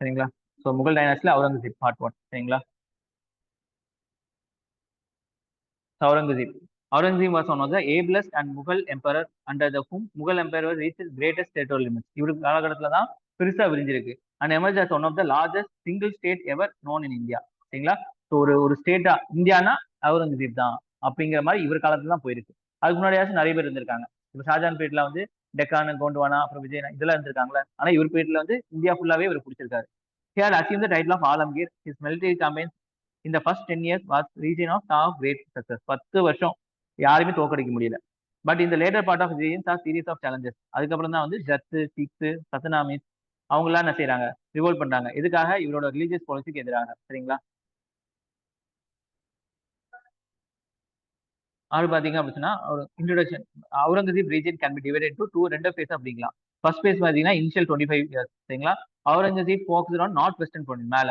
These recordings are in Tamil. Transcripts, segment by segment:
சரிங்களா? ஸோ முகல் டைனாஸ்டியில் அவுரங்கசீப் பார்ட் ஒன் சரிங்களா? Aurangzeb. Aurangzeb was one of the ablest and Mughal emperor under the whom Mughal empire reached its greatest territorial limits. இவருக்கு காலகட்டத்தில் தான் பெருசா விரிஞ்சிருக்கு. And emerge as one of the largest single state ever known in India சரிங்களா? ஸோ ஒரு ஒரு ஸ்டேட்டா இந்தியானா அவுரங்கசீப் தான். அப்படிங்கிற மாதிரி இவர் காலத்துல தான் போயிருக்கு. அதுக்கு முன்னாடியாச்சும் நிறைய பேர் இருந்திருக்காங்க. இப்போ ஷாஜான் பேட்ல வந்து டெக்கான கோண்டுவானா அப்புறம் விஜயனா இதெல்லாம் இருந்திருக்காங்களே ஆனா இவர் பேட்ல வந்து இந்தியா ஃபுல்லாவே இவர் பிடிச்சிருக்காரு. Here achieve the title of Alamgir his military campaign இந்த first ten years was reign of top great success பத்து வருஷம் யாருமே தோக்கடிக்க முடியல. பட் இந்த later part of reigns are series of challenges அதுக்கப்புறம் தான் வந்து ஜத்து சிக்ஸ் சத்தனாமிஸ் அவங்களாம் என்ன செய்யறாங்க ரிவோல்ட் பண்றாங்க. இதுக்காக இவரோட ரிலீஜியஸ் பாலிசிக்கு எதிராக. சரிங்களா? அது பாத்தீங்க அப்படின்னா ஒரு introduction Aurangzeb reign can be divided to two ரெண்டு ஃபேஸ் அப்படிங்களா ஃபர்ஸ்ட் ஃபேஸ் பாத்தீங்கன்னா இனிஷியல் டுவெண்ட்டி ஃபைவ் இயர்ஸ் சரிங்களா? Aurangzeb focus on north western point மேல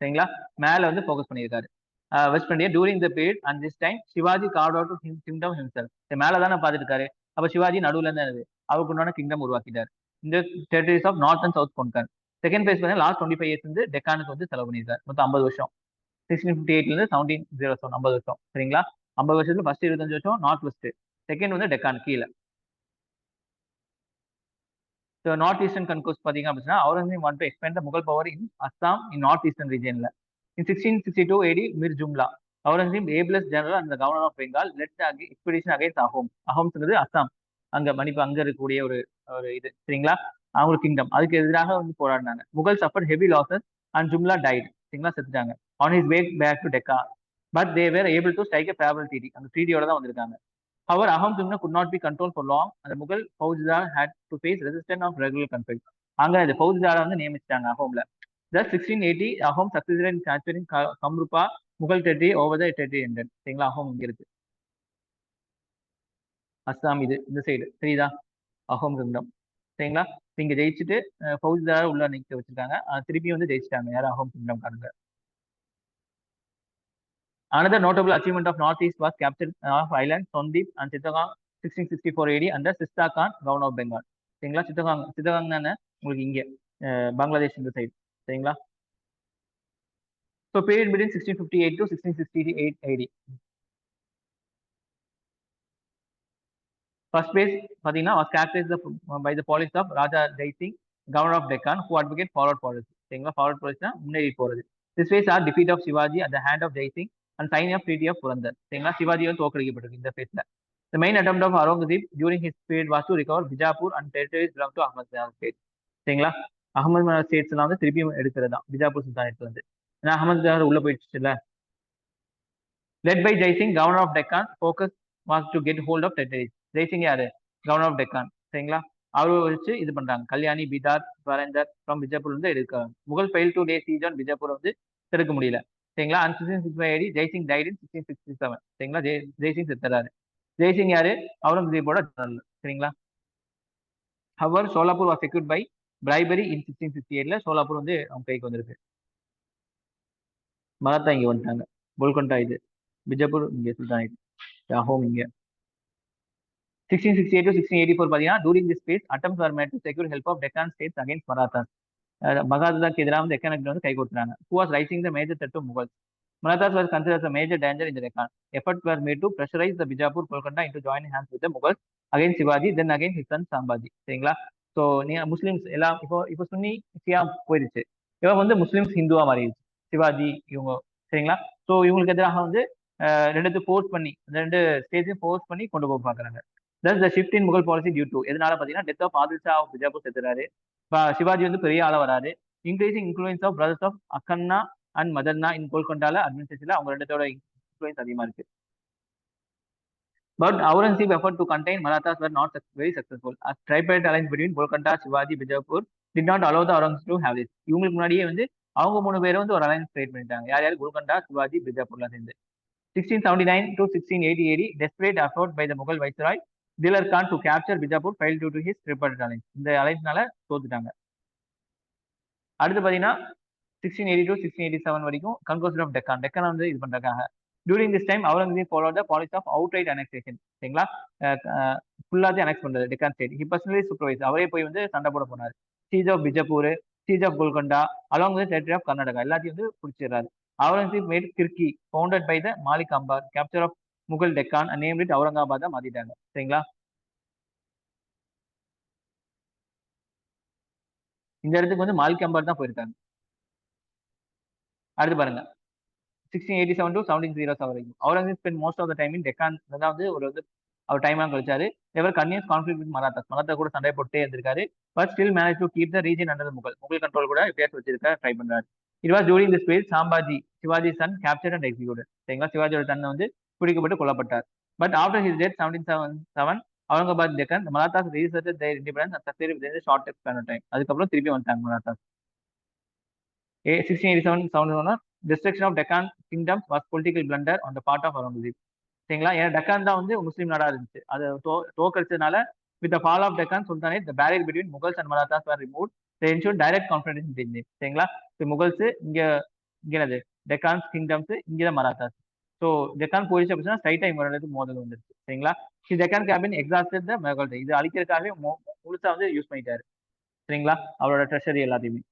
சரிங்களா? மேல வந்து ஃபோக்கஸ் பண்ணியிருக்காரு. West India during the period and this time Shivaji carved out kingdom himself மேல தானே பார்த்துருக்காரு. அப்ப சிவாஜி நடுவுல தான் இருந்தது அவருக்கு உண்டான கிங்டம் உருவாக்கிட்டார். இந்த territories of north and south Konkan second phase வந்து லாஸ்ட் டுவெண்ட்டி ஃபைவ் இயர்ஸ் வந்து டெக்கானுக்கு வந்து செலவு பண்ணியிருக்காரு. மொத்தம் ஐம்பது வருஷம். சிக்ஸ்டீன் ஃபிஃப்டி எயிட்ல இருந்து செவன்டீன் ஜீரோ செவன் ஐம்பது வருஷம் சரிங்களா? ஐம்பது வருஷத்துல ஃபர்ஸ்ட் இருபத்தஞ்சு வருஷம் நார்த் வெஸ்ட் செகண்ட் வந்து டெக்கான் கீழே. ஸோ நார்த் ஈஸ்டர்ன் கன்கோஸ் பார்த்தீங்க அப்படின்னா Aurangzeb want to expand the Mughal power in Assam in north eastern ரீஜன்ல in sixteen sixty two AD Mir Jumla Aurangzeb ablest general அந்த governor of Bengal led expedition against Ahom அஹோம்ஸ்ங்கிறது Assam அங்க மணிப்பு அங்க இருக்கக்கூடிய ஒரு ஒரு இது. சரிங்களா? அவங்களுக்கு கிங்டம் அதுக்கு எதிராக வந்து போராடினாங்க. Mughal suffer heavy losses and Jumla died சரிங்களா? செத்துட்டாங்க. On his way back to Deccan but they were able to strike favourable DD அந்த டிடியோட தான் வந்திருக்காங்க. அவர் Ahom Kingdom could not be control for long அந்த Mughal Mughal had to face resistant of regular conflict அங்க அந்த ஃபௌஜ்தாரை வந்து நியமிச்சிட்டாங்க அஹோம்ல thus sixteen eighty Ahom successful in capturing Kamrupa Mughal Teddy over the டெட்டி எண்டன் சரிங்களா? அஹோம் இங்க இருக்கு. அஸ்ஸாம் இது இந்த சைடு சரிதா அஹோம் கிங்டம் சரிங்களா? இங்க ஜெயிச்சுட்டு ஃபௌஜ்தாரை உள்ள நிக்க வச்சிருக்காங்க. திருப்பி வந்து ஜெயிச்சிட்டாங்க. யாரும் அஹோம் கிங்டம் காரங்க. Another notable achievement of Northeast was capture uh, of islands Sondip and Chittagong 1664 AD under Sista Khan, governor of Bengal. சரிங்களா? சித்தகாங் சித்தகாங் தானே உங்களுக்கு இங்கே uh, பங்களாதேஷ் இந்த சைடு சரிங்களா? So period between sixteen fifty eight to sixteen sixty eight AD first phase பார்த்தீங்கன்னா was characterize by the policy of Raja Jai Singh governor of Deccan who advocate forward policy சரிங்களா? ஃபார்வர்ட் பாலிசினா முன்னேறி போகிறது this was are defeat of Shivaji at the hand of Jai Singh and sign of treaty of Purandar சரிங்களா சிவாஜி வந்து தோக்கடிக்கப்பட்டிருக்கு இந்த ஃபேஸ்ல the main attempt of Aurangzeb Aurangzeb his period was to recover Bijapur and territories belong to to Ahmad state சரிங்களா அகமது மன்னர் ஸ்டேட்ஸ் எல்லாம் வந்து திருப்பியும் எடுக்கிறது? தான் பிஜாப்பூர் சுல்தானத்துல இருந்து ஏன்னா அகமது மினார் உள்ள இல்ல led by Jai Singh governor of Deccan focus was to get hold of territories Jai Singh யாரு? கவர்னர் ஆஃப் டெக்கான் சரிங்களா அவரை வச்சு இது பண்றாங்க. கல்யாணி பீதார் பரேந்தர் ஃப்ரம் பிஜாப்பூர் வந்து எடுக்கிறாங்க. Mughal fail to day siege on Bijapur வந்து திறக்க முடியல. சரிங்களா? And sixteen sixty five AD Jai Singh died in sixteen sixty seven சரிங்களா? ஜெய் ஜெய்சிங் செத்துறாரு. ஜெய்சிங் யாரு? அவுரங்கசீபோட ஜெனரல் சரிங்களா? However Sholapur was secured by bribery in sixteen sixty எயிட்ல சோலாப்பூர் வந்து அவங்க கைக்கு வந்திருக்கு. மராத்தா இங்க வந்துட்டாங்க. கோல்கொண்டா இது. பிஜப்பூர் இங்க சுல்தான் ஹோம் இங்க. Sixteen sixty eight sixteen eighty four பார்த்தீங்கன்னா during this phase attempt for made to secure help of Deccan states against Marathas மகாதாக்கு எதிராக வந்து டெக்கானுக்கு வந்து கை கொடுத்துறாங்க who was rising the major that to Mughal Marathas was considers major danger இந்த the effort were made to pressurize the Bijapur Kolkata into joining hands with the Mughals against Shivaji then again his son Sambhaji. சரிங்களா? ஸோ நீ முஸ்லீம்ஸ் எல்லாம் இப்போ இப்போ சுன்னி சியா போயிருச்சு. இவன் வந்து முஸ்லீம்ஸ் ஹிந்துவா மாறிடுச்சு. சிவாஜி இவங்க சரிங்களா? ஸோ இவங்களுக்கு எதிராக வந்து ரெண்டு ஃபோர்ஸ் பண்ணி ரெண்டு ஸ்டேஜையும் ஃபோர்ஸ் பண்ணி கொண்டு போக பார்க்குறாங்க. Thus the shift in Mughal policy due to எதனால பார்த்தீங்கன்னா death of Adil Shah of Bijapur செத்துறாரு. Shivaji வந்து பெரிய ஆள வராரு. Increasing influence of brothers of Akkanna and Madanna in கோல்கொண்டால அட்மினிஸ்ட்ரேஷன்ல அவங்க ரெண்டத்தோட இன்ஃபுளுன்ஸ் அதிகமா இருக்கு. But Aurangzeb effort to contain Marathas were not very successful tripartite alliance between Golconda Shivaji Bijapur did not allow the the to have this இவங்களுக்கு முன்னாடியே வந்து அவங்க மூணு பேரும் வந்து ஒரு அலைன்ஸ் கிரியேட் பண்ணிட்டாங்க. யார் யார்? கோல்கண்டா சிவாஜி பிஜாப்பூர்லாம் சேர்ந்து. Sixteen seventy nine to sixteen eighty eighty desperate effort by the Mughal viceroy Diler Khan to capture Bijapur fail due to his tripartite alliance இந்த அலைன்ஸ்னால தோத்துட்டாங்க. அடுத்து பாத்தீங்கன்னா sixteen eighty two sixteen eighty seven வரைக்கும் கன்கோசர் ஆஃப் டெக்கான் டெக்கான் வந்து இது பண்ணுறாங்க during this time Aurangzeb follow the policy of outright annexation சரிங்களா ஃபுல்லாக அனெக்ஸ் பண்ணுறது Deccan state he personally supervise அவரே போய் வந்து சண்டை போட போனார். Siege of Bijapur siege of Golconda along with territory of Karnataka எல்லாத்தையும் வந்து பிடிச்சிடுறாரு. Aurangzeb made Khirki founded by the Malik Ambar capture of Mughal Deccan name it அவுரங்காபாதா மாத்திட்டாங்க. சரிங்களா? இந்த இடத்துக்கு வந்து மால்கம்பர் தான் போயிருக்காங்க. அடுத்து பாருங்க. Sixteen eighty seven to seventeen zero seven வரைக்கும். Aurangzeb spend most of the time in Deccan அதாவது ஒரு வந்து அவர் டைம்லாம் கழிச்சாரு. Ever continuous conflict with Marathas Maratha கூட சண்டை போட்டே இருந்திருக்காரு. But still manage to keep the region under Mughal Mughal control கூட எப்படியாச்சும் வச்சிருக்க ட்ரை பண்றாரு. It was during this period Sambhaji Shivaji son capture and execute சரிங்களா? சிவாஜியோட தன்னை வந்து பிடிக்கப்பட்டு கொல்லப்பட்டார். But after his death seventeen seven seven Aurangabad Deccan Marathas research their independence and with short span time அதுக்கப்புறம் திருப்பி வந்துட்டாங்க Marathas a sixteen eighty seven seven destruction of Deccan kingdom was political blunder அந்த பார்ட் ஆஃப் அவுரங்கசீப் சரிங்களா? ஏன்னா டெக்கான் தான் வந்து முஸ்லீம் நாடா இருந்துச்சு. அது தோக்கடிச்சதுனால with fall of Deccan சுல்தானே the barrier between Mughals and Marathas are remove the direct conference தெரிஞ்சு சரிங்களா? இப்போ முகல்ஸ் இங்க இங்கே டெக்கான்ஸ் கிங்டம்ஸ் இங்கே தான் மராத்தாஸ் ஸோ டெக்கான் போலீஸ் அப்படின்னா ஸ்ட்ரைட் டைம் வரதுக்கு மோதல் வந்துருச்சு. சரிங்களா? The Deccan campaign exhausted the Mughal இது அழிக்கிறதுக்காகவே முழுசா வந்து யூஸ் பண்ணிட்டாரு. சரிங்களா? அவரோட ட்ரெஷரி எல்லாத்தையுமே.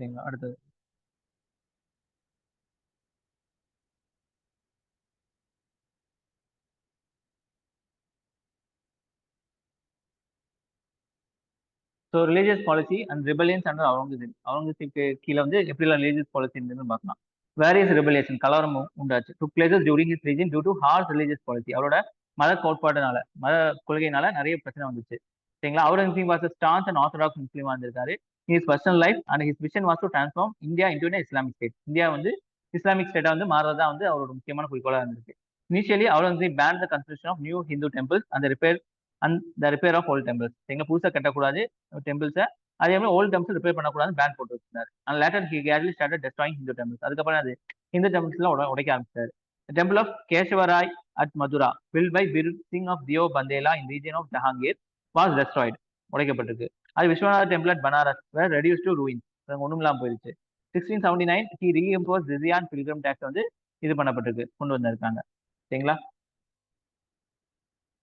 சரிங்களா அடுத்தது. So religious policy and rebellions and Aurangzeb அவுரங்கசீப்க்கு கீழே வந்து எப்படிலாம் ரிலீஜியஸ் பாலிசி இருந்ததுன்னு பார்க்கலாம். வேரியஸ் ரிபலியேஷன் கலவரம் உண்டாச்சு. To places during his reign due to harsh religious policy அவரோட மத கோட்பாடுனால மத கொள்கையினால நிறைய பிரச்சனை வந்துச்சு. சரிங்களா? Aurangzeb was staunch and orthodox முஸ்லீமா இருந்திருக்காரு. His personal life and his vision was to transform India into Islamic state India வந்து இஸ்லாமிக் ஸ்டேட்டா வந்து மாறதா வந்து அவரோட முக்கியமான குறிக்கோளாக இருந்திருக்கு. Initially Aurangzeb ban the construction of new Hindu temples அந்த repair and the repair of old temples எங்க புதுசாக கட்டக்கூடாது டெம்பிள்ஸை அதே மாதிரி ஓல்டு டெம்பிள்ஸ் ரிப்பேர் பண்ணக்கூடாது பேன் போட்டு வச்சிருந்தார் and later he clearly start destroying Hindu temples அதுக்கப்புறம் அது ஹிந்து டெம்பிள்ஸ்லாம் உட உடைக்க ஆரம்பிச்சார். Temple of Keshav Rai at Mathura built by Bir Singh of Deo Bundela in reign of Jahangir was destroyed உடைக்கப்பட்டிருக்கு. அது Vishwanath temple at Banaras were reduce to ruin ஒன்றும் இல்லாமல் போயிருச்சு. Sixteen seventy nine he reimpose ஜிசியான் pilgrim tax வந்து இது பண்ணப்பட்டிருக்கு கொண்டு வந்திருக்காங்க. சரிங்களா?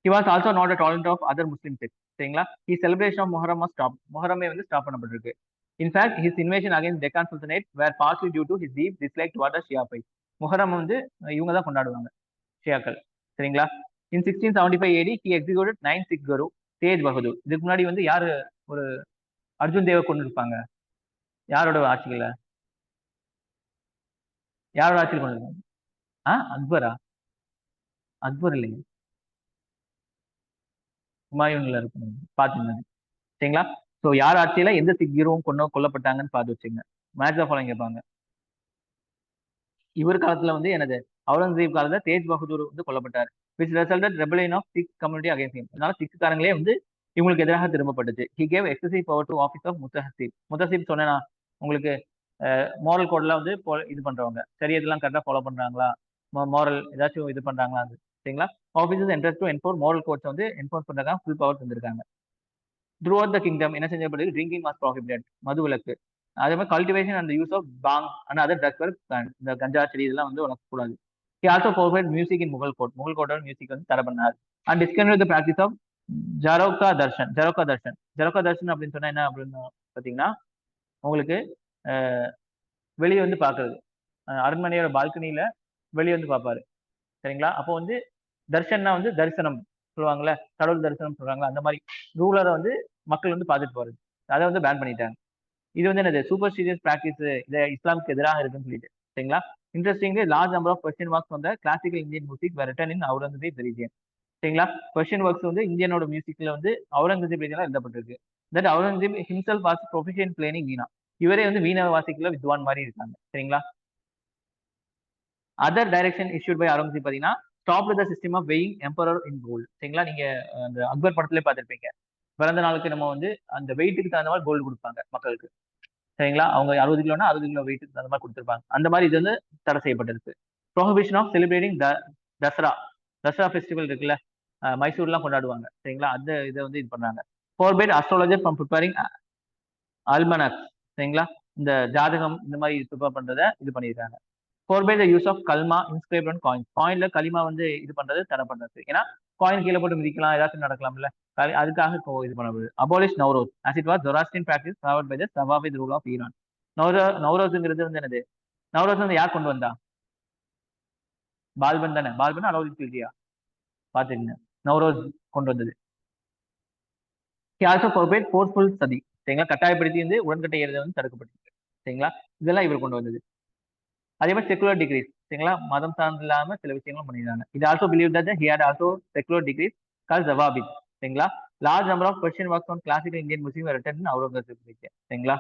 He was also not a tolerant of other Muslim sects சரிங்களா? He celebration of Muharram stop மொஹரமே வந்து ஸ்டாப் பண்ணப்பட்டிருக்கு. In fact his invasion against Deccan sultanate were partly due to his deep dislike toward Shia by வந்து இவங்க தான் கொண்டாடுவாங்க ஷியாக்கள் சரிங்களா? In sixteen seventy five AD he executed nine Sikh guru Tegh Bahadur இதுக்கு முன்னாடி வந்து யாரு ஒரு அர்ஜுன் தேவை கொண்டு இருப்பாங்க யாரோட ஆட்சிகள யாரோட ஆட்சியில் கொண்டு இருப்பாங்க ஆ அக்பரா? அக்பர் இல்லைங்க. ஹுமாயூன்ல இருக்கணும். பார்த்துங்க சரிங்களா? ஸோ யார் ஆட்சியில எந்த சிக் ஹீரோவும் கொண்டு கொல்லப்பட்டாங்கன்னு பார்த்து வச்சுங்க மேட்ச் ஆஃப் ஃபாலோயிங் கேட்பாங்க. இவர் காலத்துல வந்து எனது அவுரங்கசீப் காலத்துல தேஜ் பகதூர் வந்து கொல்லப்பட்டார். Which resulted rebellion of Sikh community against அதனால சிக்குக்காரங்களே வந்து இவங்களுக்கு எதிராக திரும்பப்பட்டுச்சு he gave excessive power to office of Muhtasib Muhtasib சொன்னேனா உங்களுக்கு மோரல் கோட்லாம் வந்து இது பண்றவங்க. சரியதெல்லாம் கரெக்டாக ஃபாலோ பண்றாங்களா? மோரல் ஏதாச்சும் இது பண்றாங்களா? சரிங்களா? Offices entrust to enforce moral codes வந்து என்ஃபோர்ஸ் பண்றதுக்காக ஃபுல் பவர் தந்திருக்காங்க. த்ரூ அவுட் த கிங்டம் என்ன செஞ்சப்படுது ட்ரிங்கிங் மாஸ் ப்ராஹிபிடட் மது விலக்கு. அதே மாதிரி கல்டிவேஷன் அண்ட் யூஸ் ஆஃப் பாங் அண்ட் அதர் ட்ரக்ஸ் இந்த கஞ்சா செடி இதெல்லாம் வந்து வளர்க்கக்கூடாது. He also provide music in Mughal court Mughal கோட்டோட music வந்து தர பண்ணார். And discontinue the practice of jharokha darshan jharokha darshan. Jharokha darshan அப்படின்னு சொன்னா என்ன அப்படின்னு பார்த்தீங்கன்னா உங்களுக்கு வெளியே வந்து பார்க்கறது. அரண்மனையோட பால்கனியில வெளியே வந்து பார்ப்பாரு. சரிங்களா? அப்போ வந்து தர்ஷன்னா வந்து தரிசனம் சொல்லுவாங்கல்ல கடவுள் தரிசனம் சொல்றாங்களா? அந்த மாதிரி ரூலரை வந்து மக்கள் வந்து பார்த்துட்டு போறது. அதை வந்து பேன் பண்ணிட்டாங்க. இது வந்து என்னது? சூப்பர் சீரியஸ் ப்ராக்டிஸ் இதை இஸ்லாமுக்கு எதிராக இருக்குன்னு சொல்லிட்டு. சரிங்களா? Interestingly large number of question marks வந்த classical Indian music were written in Aurangzeb region சரிங்களா? கொஸ்டின் ஒர்க்ஸ் வந்து இந்தியனோட மியூசிக்ல வந்து அவுரங்கசீப் ரீஜன்ல எழுதப்பட்டிருக்கு. That Aurangzeb himself was profession playing veena இவரே வந்து வீணா வாசிக்கல வித்வான் மாதிரி இருக்காங்க. சரிங்களா? Other direction issued by Aurangzeb பார்த்தீங்கன்னா stop the system of weighing emperor in gold சரிங்களா? நீங்க அந்த அக்பர் படத்துல பார்த்துருப்பீங்க. பிறந்த நாளுக்கு நம்ம வந்து அந்த வெயிட்டுக்கு தகுந்த மாதிரி கோல்டு கொடுப்பாங்க மக்களுக்கு. சரிங்களா? அவங்க அறுபது கிலோனா அறுபது கிலோ வெயிட்டுக்கு தகுந்த மாதிரி கொடுத்துருப்பாங்க. அந்த மாதிரி இது வந்து தடை செய்யப்பட்டிருக்கு. Prohibition of celebrating the Dussehra Dussehra festival இருக்குல்ல மைசூர்லாம் கொண்டாடுவாங்க. சரிங்களா? அந்த இதை வந்து இது பண்ணாங்க. Forbade astrologer from preparing almanacs சரிங்களா? இந்த ஜாதகம் இந்த மாதிரி ப்ரிப்பேர் பண்றத இது பண்ணியிருக்காங்க. Forbade the use of kalma inscribe and coin காயின்ல களிமா வந்து இது பண்றது தடை பண்றது. ஏன்னா காயின் கீழே போட்டு மிதிக்கலாம் ஏதாச்சும் நடக்கலாம்ல. அதுக்காக இது பண்ணப்படுது. Abolish Nauroz as it was Zoroastrian practice by the zawabit rule of Iran Nauru நவ்ரோஸுங்கிறது வந்து என்னது? நவ்ரோஸ் வந்து யார் கொண்டு வந்தா? பால்பன் தானே? பால்பன் அலோதித் இல்லையா பாத்துக்கங்க நவ்ரோஸ் கொண்டு வந்தது. ஆல்சோ ஃபோர்பேட் ஃபோர்ஸ்ஃபுல் சதி சரிங்களா? கட்டாயப்படுத்தி வந்து உடன்கட்டை ஏறுதல் வந்து தடுக்கப்பட்டிருக்கு. சரிங்களா? இதெல்லாம் இவர் கொண்டு வந்தது. அதே மாதிரி செக்குலர் டிகிரிஸ் சரிங்களா? மதம் சார்ந்து இல்லாம சில விஷயங்களும் பண்ணியிருந்தாங்க இது also believe that he had also secular decrees called zawabit சரிங்களா? Large number of question works on classical Indian Muslim written Aurangzeb சரிங்களா?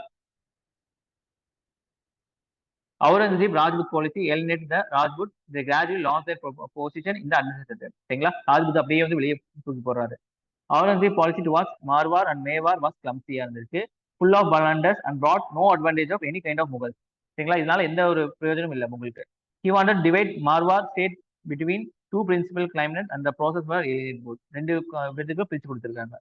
Aurangzeb Rajput policy alienate the Rajput. The gradual loss their position இந்த அட்மினிஸ்ட்ரேட்டர் சரிங்களா? ராஜ்புத் அப்படியே வந்து வெளியே தூக்கி போடுறாரு. Aurangzeb policy to was Marwar and Mewar was கிளம்சியா இருந்திருக்கு full of blunders and brought no advantage of any kind of Mughals சரிங்களா? இதனால எந்த ஒரு பிரயோஜனம் இல்லை உங்களுக்கு. He wanted divide Marwar state between two principal claimant அந்த ப்ராசஸ் ரெண்டு பேருக்கு பிரிச்சு கொடுத்துருக்காங்க.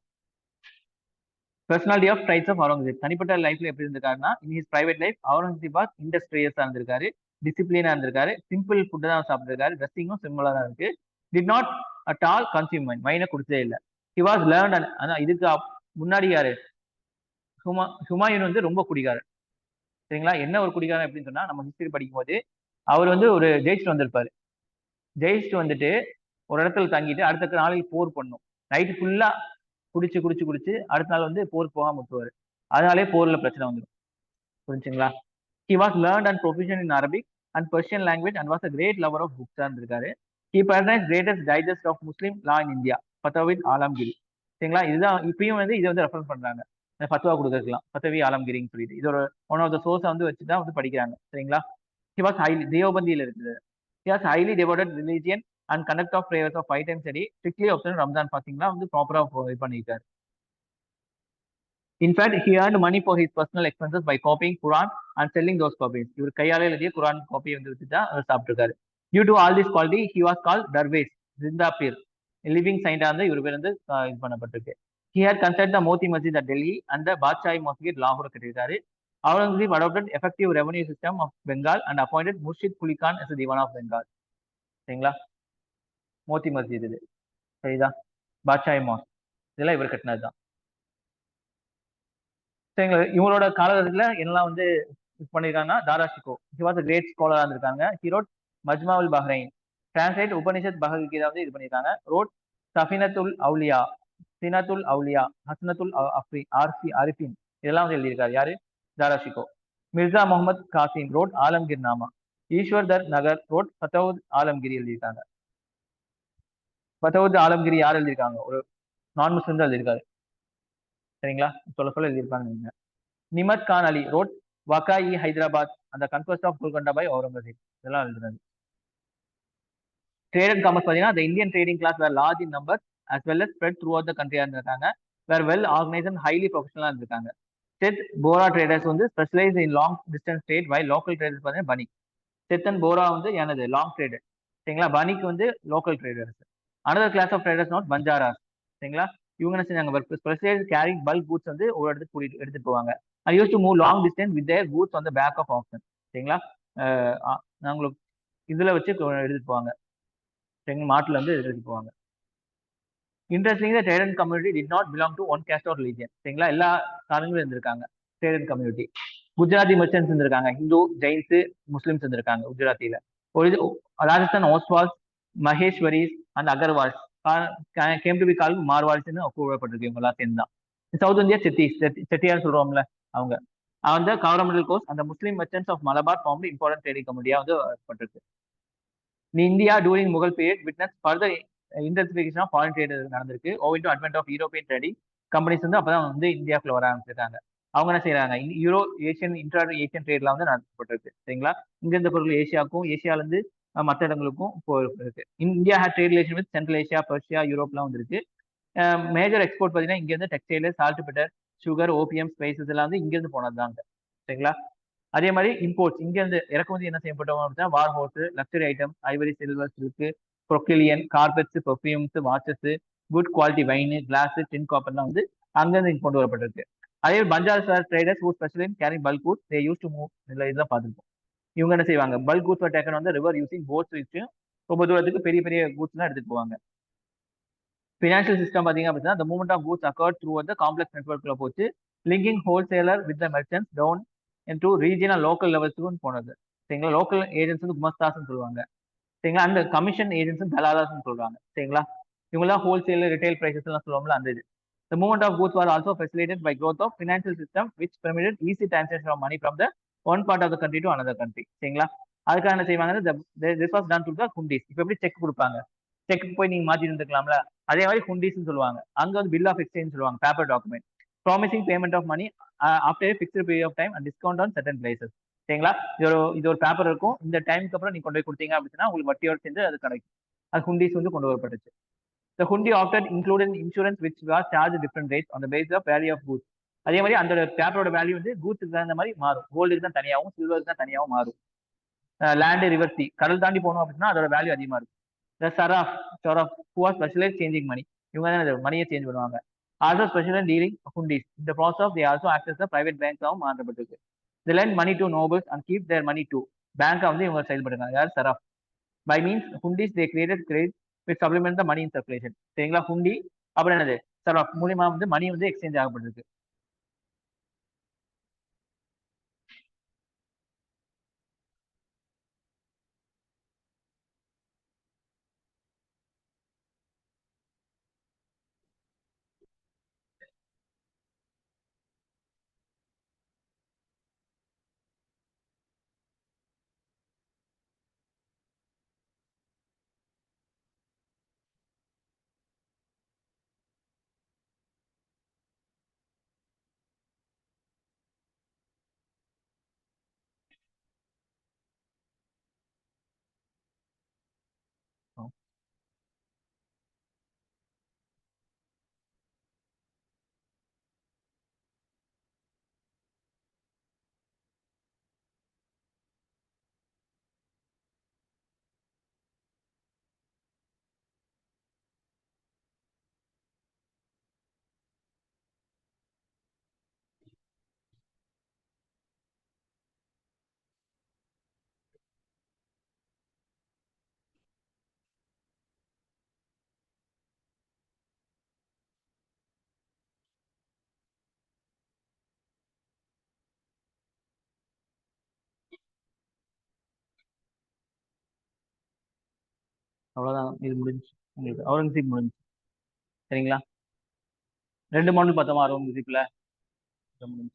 Personality of types of Aurangzeb தனிப்பட்ட லைஃப்ல எப்படி இருந்திருக்காருன்னா in his private life Aurangzeb was இண்டஸ்ட்ரியஸா இருந்திருக்காரு டிசிப்ளினா இருந்திருக்காரு சிம்பிள் ஃபுட்டு தான் சாப்பிட்டிருக்காரு ட்ரெஸ்ஸிங்கும் சிம்பிளா தான் இருக்கு. Did not at all consume mind மைனை குடிச்சதே இல்லை. ஹி வாஸ் லேர்ன் அதான் இதுக்கு முன்னாடி யாரு? ஹுமா ஹுமாயூன் வந்து ரொம்ப குடிகாரன் சரிங்களா? என்ன ஒரு குடிகாரன் அப்படின்னு சொன்னா நம்ம ஹிஸ்டரி படிக்கும்போது அவர் வந்து ஒரு ஜெயிச்சுட்டு வந்திருப்பாரு. ஜெயிச்சுட்டு வந்துட்டு ஒரு இடத்துல தங்கிட்டு அடுத்த நாளைக்கு போர் பண்ணும். நைட்டு ஃபுல்லா குடிச்சு குடிச்சு குடிச்சு அடுத்த நாள் வந்து போர் போகாம விட்டுருவாரு. அதனாலே போர்ல பிரச்சனை வந்துடும் புரிஞ்சுங்களா? He was learned and profession in Arabic and Persian language and was a great lover of books இருக்காரு he furnish greatest digest of Muslim law in India Fatawa Alamgiri சரிங்களா? இதுதான் இப்பயும் வந்து இதை வந்து ரெஃபர் பண்றாங்க. ஃபத்வா கொடுக்கலாம் ஃபத்தவி ஆலம்கிரின்னு சொல்லிட்டு. இதோட ஒன் ஆஃப் த சோர்ஸை வந்து வச்சு தான் வந்து படிக்கிறாங்க. சரிங்களா? ஹி வாஸ் ஹைலி தேவபந்தியில் இருக்குது he was highly devoted religion and conduct of prayers of five time study strictly option Ramzan பாத்தீங்கன்னா வந்து ப்ராப்பராக இது பண்ணியிருக்காரு in fact he earn money for his personal expenses by copying Quran and selling those copies இவர் கையால எழுதிய குரான் காப்பி வந்து வச்சு தான் அவர் சாப்பிட்டுருக்காரு. Due to all this quality he was called darvesh zinda pir living சைண்டா வந்து இவர் பேர் வந்து இது பண்ணப்பட்டிருக்கு. He had consult the Moti Masjid at Delhi அந்த பாட்ஷாய் மஸ்ஜித் லாகூர் கட்டியிருக்காரு. Aurangzeb adopted effective revenue system of Bengal and appointed Murshid Quli Khan as Diwan of Bengal சரிங்களா? மோத்தி மஸ்ஜித் இது. சரிதா? பாட்ஷாய் மாஸ் இதெல்லாம் இவர் கட்டினது தான் சரிங்களா இவங்களோட காலகட்டத்தில் என்னெல்லாம் வந்து இது பண்ணியிருக்காங்கன்னா Dara Shikoh. He was great ஸ்காலராக இருந்திருக்காங்க he wrote Majmaul Bahrain translate Upanishad Bhagavad Gita வந்து இது பண்ணியிருக்காங்க ரோட் சஃபினத்துல் அவுலியா சினத்துல் அவுலியா ஹசனத்துல் அஃப்ரி ஆர்சி அரிஃபின் இதெல்லாம் வந்து எழுதியிருக்காரு. யாரு? தாரா ஷிகோ. மிர்சா முகமது காசிம் ரோட் ஆலம்கிர் நாமா ஈஸ்வர் தர் நகர் ரோட் ஃபத்தவுத் ஆலம்கிரி எழுதியிருக்காங்க. பத்தாவது ஆலம்கிரி யார் எழுதியிருக்காங்க? ஒரு நான் முஸ்லிம் தான் எழுதியிருக்காரு. சரிங்களா? சொல்ல சொல்ல எழுதியிருப்பாங்க நீங்க நிமத் கான் அலி ரோட் வக்கா இ ஹைதராபாத் அந்த conquest of Golconda by Aurangzeb இதெல்லாம் எழுதுனது. ட்ரேட் அண்ட் காமர்ஸ் பார்த்தீங்கன்னா Indian trading class were large in number as well as spread throughout the கண்ட்ரியா இருந்திருக்காங்க. Were well organise and highly ப்ரொஃபஷனலாக இருந்திருக்காங்க. செத் போரா ட்ரேடர்ஸ் வந்து specialise in long distance trade while local traders பார்த்தீங்கன்னா பனிக் செத் அண்ட் போரா வந்து எனது லாங் ட்ரேடர் சரிங்களா? பனிக் வந்து local traders another class of traders not Banjaras சரிங்களா? இவங்க என்ன செஞ்சாங்க? ஸ்பெஷலைஸ் கேரிங் பல்க் கூட்ஸ் வந்து ஒரு இடத்துக்கு கூட்டிட்டு எடுத்துட்டு போவாங்க. I use to move long distance with their goods on the back of option சரிங்களா? நாங்களுக்கு இதுல வச்சு எடுத்துட்டு போவாங்க. சரிங்களா? மாட்டுல வந்து எடுத்துட்டு போவாங்க. Interesting trading community did not belong to one caste or religion சரிங்களா? எல்லா காரணங்களும் இருந்திருக்காங்க. ட்ரேடன் கம்யூனிட்டி குஜராத்தி மர்ச்சன்ஸ் இருந்திருக்காங்க. ஹிந்து ஜெயின்ஸ் முஸ்லிம்ஸ் இருந்திருக்காங்க குஜராத்தில. ஒரு Rajasthan Oswals Maheshwaris and Agarwals came to be called மார்வால்ஸ்னு கூறப்பட்டிருக்கு இவங்க எல்லாம் சேர்ந்து தான் சவுத் இந்தியா செட்டிஸ் செட்டியார் சொல்றோம்ல அவங்க. அந்த கவர்மெண்டல் கோர்ஸ் அந்த Muslim merchants of Malabar form important trading கமிட்டியா வந்து பட்டிருக்கு India during Mughal period witness further intensification of foreign trade நடந்திருக்கு. Owing to advent of European trading companies வந்து அப்பதான் வந்து இந்தியாவுக்குள்ள வர ஆரம்பிச்சிருக்காங்க. அவங்க என்ன செய்யறாங்க யூரோ ஏஷியன் இன்ட்ரா ஏஷியன் ட்ரேட்லாம் வந்து நடத்தப்பட்டிருக்கு. சரிங்களா? இங்கிருந்த பொருள் ஏசியாவுக்கும் ஏசியால இருந்து மற்ற இடங்களுக்கும் போயிருக்கு India had trade relation with Central Asia Persia யூரோப்லாம் வந்துருக்கு. மேஜர் எக்ஸ்போர்ட் பார்த்தீங்கன்னா இங்கேருந்து textile saltpetre sugar opium spices எல்லாம் வந்து இங்கேருந்து போனது தாங்க சரிங்களா? அதே மாதிரி இம்போர்ட்ஸ் இங்கேருந்து இறக்குமதி என்ன செய்யப்பட்டோம் அப்படின்னா war horse luxury item ivory silver silk porcelain carpets perfumes watches good quality wine glass tin காப்பர்லாம் வந்து அங்கேருந்து இங்கே கொண்டு வரப்பட்டிருக்கு. அதே Punjab sir traders who special in carrying bulk goods they use to move இதெல்லாம் பார்த்துருக்கோம் இவங்க என்ன செய்வாங்க? பல்க் கூட்ஸ் டேக்கன் வந்து ரிவர் யூசிங் போட்ஸ் வச்சு ரொம்ப தூரத்துக்கு பெரிய பெரிய கூட்ஸ்லாம் எடுத்துட்டு போவாங்க. ஃபினான்ஷியல் சிஸ்டம் பார்த்தீங்க அப்படின்னா movement of of goods through through the complex போச்சு. Linking wholesaler with the merchants down into regional local லெவல்ஸுக்கும் போனது. சரிங்களா? லோக்கல் ஏஜென்ட்ஸ் வந்து குமஸ்தாஸ்ன்னு சொல்லுவாங்க. சரிங்களா? அந்த கமிஷன் ஏஜென்ட்ஸ் தலாலாஸ்ன்னு சொல்றாங்க. சரிங்களா? இவங்களாம் ஹோல்சேல் ரிட்டைல் பிரைசஸ் எல்லாம் சொல்லுவோம்ல அந்த இது. The movement of goods was also facilitated by growth of financial system which permitted easy transaction of money from the one part of the country to another country சரிங்களா? அதுக்காக என்ன செய்வாங்க this was done through the இப்போ எப்படி செக் கொடுப்பாங்க? செக் போய் நீங்க மாத்தி இருந்துக்கலாம்ல? அதே மாதிரி ஹுண்டிஸ்னு சொல்லுவாங்க. அங்க வந்து பில் ஆஃப் எக்ஸ்சேஞ்ச் சொல்லுவாங்க paper document promising payment of money after fixed period of time and discount on certain places சரிங்களா? இது ஒரு இது ஒரு பேப்பர் இருக்கும். இந்த டைமுக்கு அப்புறம் நீங்க கொண்டு போய் கொடுத்தீங்க அப்படின்னா உங்களுக்கு வட்டியோட சேர்ந்து அது கிடைக்கும். அது ஹுண்டிஸ் வந்து கொண்டு வரப்பட்டுச்சு. The hundi after included insurance which was charged different rates on the basis of value of goods. அதே மாதிரி அந்த பேப்பரோட வேல்யூ வந்து கூத்துக்கு தகுந்த மாதிரி மாறும். கோல்டுக்கு தான் தனியாகவும் சில்வருக்கு தான் தனியாகவும் மாறும். லேண்டு ரிவர்சி கடல் தாண்டி போனோம் அப்படின்னா அதோட வேல்யூ அதிகமாக இருக்கும். The sarraf sarraf who are specialise changing money இவங்க தான் மணியை சேஞ்ச் பண்ணுவாங்க. ஆல்சோ ஸ்பெஷல் டீலிங் ஹுண்டிஸ் இந்த process of the also access the private பேங்க்காகவும் மாற்றப்பட்டிருக்கு. The lend money to nobles and keep their money to பேங்க்கை வந்து இவங்க செயல்படுறாங்க. யார்? Sarraf by means hundis they created credit with supplement the money in circulation சரிங்களா? ஹுண்டி அப்புறம் என்னது? சராஃப் மூலியமா வந்து மணி வந்து எக்ஸ்சேஞ்ச் ஆகப்பட்டிருக்கு. அவ்வளோதான் இது முடிஞ்சு உங்களுக்கு அவுரங்கசீப் முடிஞ்சு சரிங்களா? ரெண்டு மாடல் பார்த்தோமா அவுரங்கசீப்பில் முடிஞ்சு